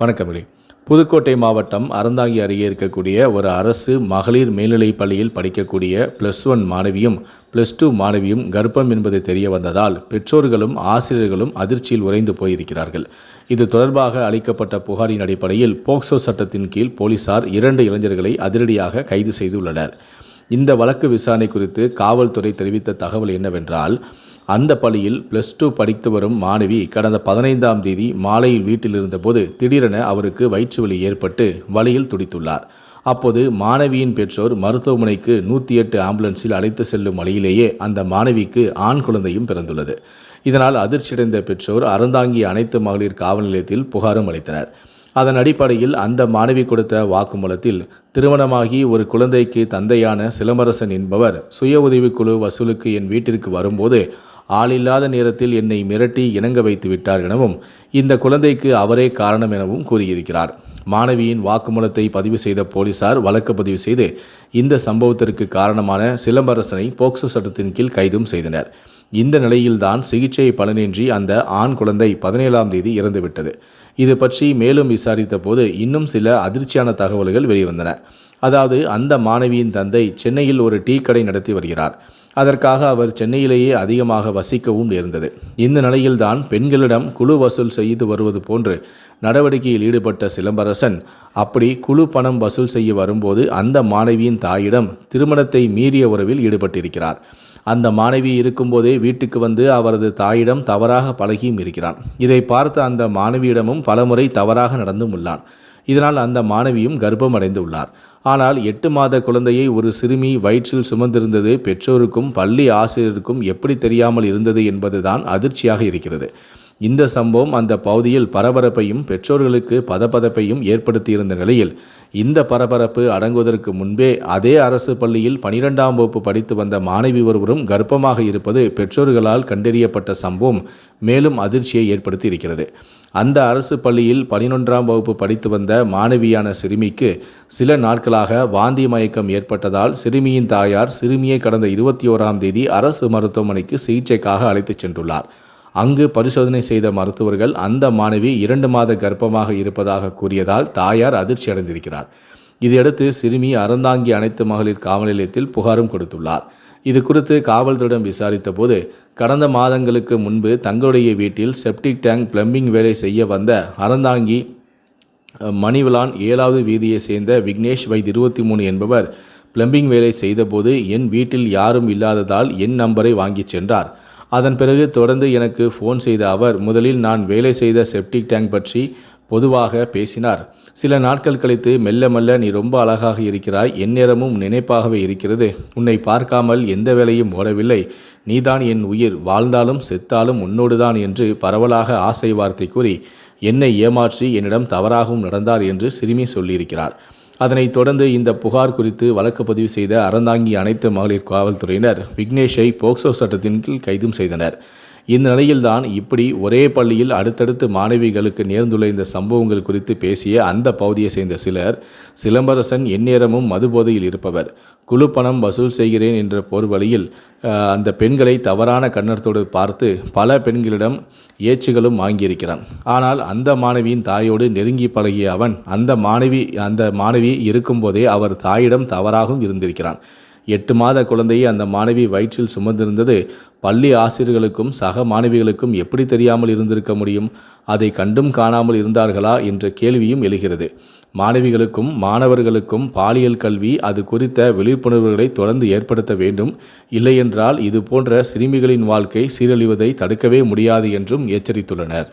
வணக்கமில்லை புதுக்கோட்டை மாவட்டம் அறந்தாங்கி அருகே இருக்கக்கூடிய ஒரு அரசு மகளிர் மேல்நிலைப் பள்ளியில் படிக்கக்கூடிய ப்ளஸ் ஒன் மாணவியும் ப்ளஸ் டூ மாணவியும் கர்ப்பம் என்பது தெரிய வந்ததால் பெற்றோர்களும் ஆசிரியர்களும் அதிர்ச்சியில் உறைந்து போயிருக்கிறார்கள். இது தொடர்பாக அளிக்கப்பட்ட புகாரின் அடிப்படையில் போக்சோ சட்டத்தின் கீழ் போலீசார் இரண்டு இளைஞர்களை அதிரடியாக கைது செய்துள்ளனர். இந்த வழக்கு விசாரணை குறித்து காவல்துறை தெரிவித்த தகவல் என்னவென்றால் அந்த பள்ளியில் ப்ளஸ் டூ படித்து வரும் மாணவி கடந்த பதினைந்தாம் தேதி மாலையில் வீட்டில் இருந்தபோது திடீரென அவருக்கு வயிற்று வலி ஏற்பட்டு வழியில் துடித்துள்ளார். அப்போது மாணவியின் பெற்றோர் மருத்துவமனைக்கு நூற்றி எட்டு ஆம்புலன்ஸில் அழைத்து செல்லும் வழியிலேயே அந்த மாணவிக்கு ஆண் குழந்தையும் பிறந்துள்ளது. இதனால் அதிர்ச்சியடைந்த பெற்றோர் அறந்தாங்கி அனைத்து மகளிர் காவல் நிலையத்தில் புகாரும் அளித்தனர். அதன் அடிப்படையில் அந்த மாணவி கொடுத்த வாக்குமூலத்தில் திருமணமாகி ஒரு குழந்தைக்கு தந்தையான சிலம்பரசன் என்பவர் சுய உதவிக்குழு வசூலுக்கு என் வீட்டிற்கு வரும்போது ஆளில்லாத நேரத்தில் என்னை மிரட்டி இணங்க வைத்து விட்டார் எனவும் இந்த குழந்தைக்கு அவரே காரணம் எனவும் கூறியிருக்கிறார். மாணவியின் வாக்குமூலத்தை பதிவு செய்த போலீசார் வழக்கு பதிவு செய்து இந்த சம்பவத்திற்கு காரணமான சிலம்பரசனை போக்சோ சட்டத்தின் கீழ் கைதும் செய்தனர். இந்த நிலையில்தான் சிகிச்சை பலனின்றி அந்த ஆண் குழந்தை பதினேழாம் தேதி இறந்துவிட்டது. இது பற்றி மேலும் விசாரித்த போது இன்னும் சில அதிர்ச்சியான தகவல்கள் வெளிவந்தன. அதாவது அந்த மாணவியின் தந்தை சென்னையில் ஒரு டீ கடை நடத்தி வருகிறார். அதற்காக அவர் சென்னையிலேயே அதிகமாக வசிக்கவும் நேர்ந்தது. இந்த நிலையில்தான் பெண்களிடம் குழு வசூல் செய்து வருவது போன்று நடவடிக்கையில் ஈடுபட்ட சிலம்பரசன் அப்படி குழு பணம் வசூல் செய்ய வரும்போது அந்த மாணவியின் தாயிடம் திருமணத்தை மீறிய உறவில் ஈடுபட்டிருக்கிறார். அந்த மாணவி இருக்கும்போதே வீட்டுக்கு வந்து அவரது தாயிடம் தவறாக பழகியும் இருக்கிறான். இதை பார்த்த அந்த மாணவியிடமும் பலமுறை தவறாக நடந்தும் உள்ளான். இதனால் அந்த மாணவியும் கர்ப்பம் அடைந்து உள்ளார். ஆனால் எட்டு மாத குழந்தையை ஒரு சிறுமி வயிற்றில் சுமந்திருந்தது பெற்றோருக்கும் பள்ளி ஆசிரியருக்கும் எப்படி தெரியாமல் இருந்தது என்பதுதான் அதிர்ச்சியாக இருக்கிறது. இந்த சம்பவம் அந்த பகுதியில் பரபரப்பையும் பெற்றோர்களுக்கு பதபதப்பையும் ஏற்படுத்தியிருந்த நிலையில் இந்த பரபரப்பு அடங்குவதற்கு முன்பே அதே அரசு பள்ளியில் பனிரெண்டாம் வகுப்பு படித்து வந்த மாணவி ஒருவரும் கர்ப்பமாக இருப்பது பெற்றோர்களால் கண்டறியப்பட்ட சம்பவம் மேலும் அதிர்ச்சியை ஏற்படுத்தி இருக்கிறது அந்த அரசு பள்ளியில் பதினொன்றாம் வகுப்பு படித்து வந்த மாணவியான சிறுமிக்கு சில நாட்களாக வாந்தி மயக்கம் ஏற்பட்டதால் சிறுமியின் தாயார் சிறுமியை கடந்த இருபத்தி ஓராம் தேதி அரசு மருத்துவமனைக்கு சிகிச்சைக்காக அழைத்துச் சென்றுள்ளார். அங்கு பரிசோதனை செய்த மருத்துவர்கள் அந்த மாணவி இரண்டு மாத கர்ப்பமாக இருப்பதாக கூறியதால் தாயார் அதிர்ச்சி அடைந்திருக்கிறார். இதையடுத்து சிறுமி அறந்தாங்கி அனைத்து மகளிர் காவல் நிலையத்தில் புகாரும் கொடுத்துள்ளார். இது குறித்து காவல்துறையிடம் விசாரித்த போது கடந்த மாதங்களுக்கு முன்பு தங்களுடைய வீட்டில் செப்டிக் டேங்க் பிளம்பிங் வேலை செய்ய வந்த அறந்தாங்கி மணிவிலான் ஏழாவது வீதியை சேர்ந்த விக்னேஷ் வயது இருபத்தி மூணு என்பவர் பிளம்பிங் வேலை செய்தபோது என் வீட்டில் யாரும் இல்லாததால் என் நம்பரை வாங்கிச் சென்றார். அதன் பிறகு தொடர்ந்து எனக்கு ஃபோன் செய்த அவர் முதலில் நான் வேலை செய்த செப்டிக் டேங்க் பற்றி பொதுவாக பேசினார். சில நாட்கள் கழித்து மெல்ல மெல்ல நீ ரொம்ப அழகாக இருக்கிறாய் எந்நேரமும் நினைப்பாகவே இருக்கிறது. உன்னை பார்க்காமல் எந்த வேலையும் ஓடவில்லை. நீதான் என் உயிர். வாழ்ந்தாலும் செத்தாலும் உன்னோடுதான் என்று பரவலாக ஆசை வார்த்தை கூறி என்னை ஏமாற்றி என்னிடம் தவறாகவும் நடந்தார் என்று சிறுமி சொல்லியிருக்கிறார். அதனைத் தொடர்ந்து இந்த புகார் குறித்து வழக்கு பதிவு செய்த அறந்தாங்கி அனைத்து மகளிர் காவல்துறையினர் விக்னேஷை போக்சோ சட்டத்தின் கீழ் கைதும் செய்தனர். இந்த நிலையில்தான் இப்படி ஒரே பள்ளியில் அடுத்தடுத்து மாணவிகளுக்கு நேர்ந்துள்ள இந்த சம்பவங்கள் குறித்து பேசிய அந்த பகுதியை சேர்ந்த சிலர் சிலம்பரசன் எந்நேரமும் மதுபோதையில் இருப்பவர். குழு பணம் வசூல் செய்கிறேன் என்ற போர்வழியில் அந்த பெண்களை தவறான கண்ணத்தோடு பார்த்து பல பெண்களிடம் ஏச்சுகளும் வாங்கியிருக்கிறான். ஆனால் அந்த மாணவியின் தாயோடு நெருங்கி பழகிய அவன் அந்த மாணவி அந்த மாணவி இருக்கும்போதே அவர் தாயிடம் தவறாகவும் இருந்திருக்கிறான். எட்டு மாத குழந்தையை அந்த மாணவி வயிற்றில் சுமந்திருந்தது. பள்ளி ஆசிரியர்களுக்கும் சக மாணவிகளுக்கும் எப்படி தெரியாமல் இருந்திருக்க முடியும்? அதை கண்டும் காணாமல் இருந்தார்களா? என்ற கேள்வியும் எழுகிறது. மாணவிகளுக்கும் மாணவர்களுக்கும் பாலியல் கல்வி அது குறித்த விழிப்புணர்வுகளை தொடர்ந்து ஏற்படுத்த வேண்டும். இல்லையென்றால் இது போன்ற சிறுமிகளின் வாழ்க்கை சீரழிவதை தடுக்கவே முடியாது என்றும் எச்சரித்துள்ளனர்.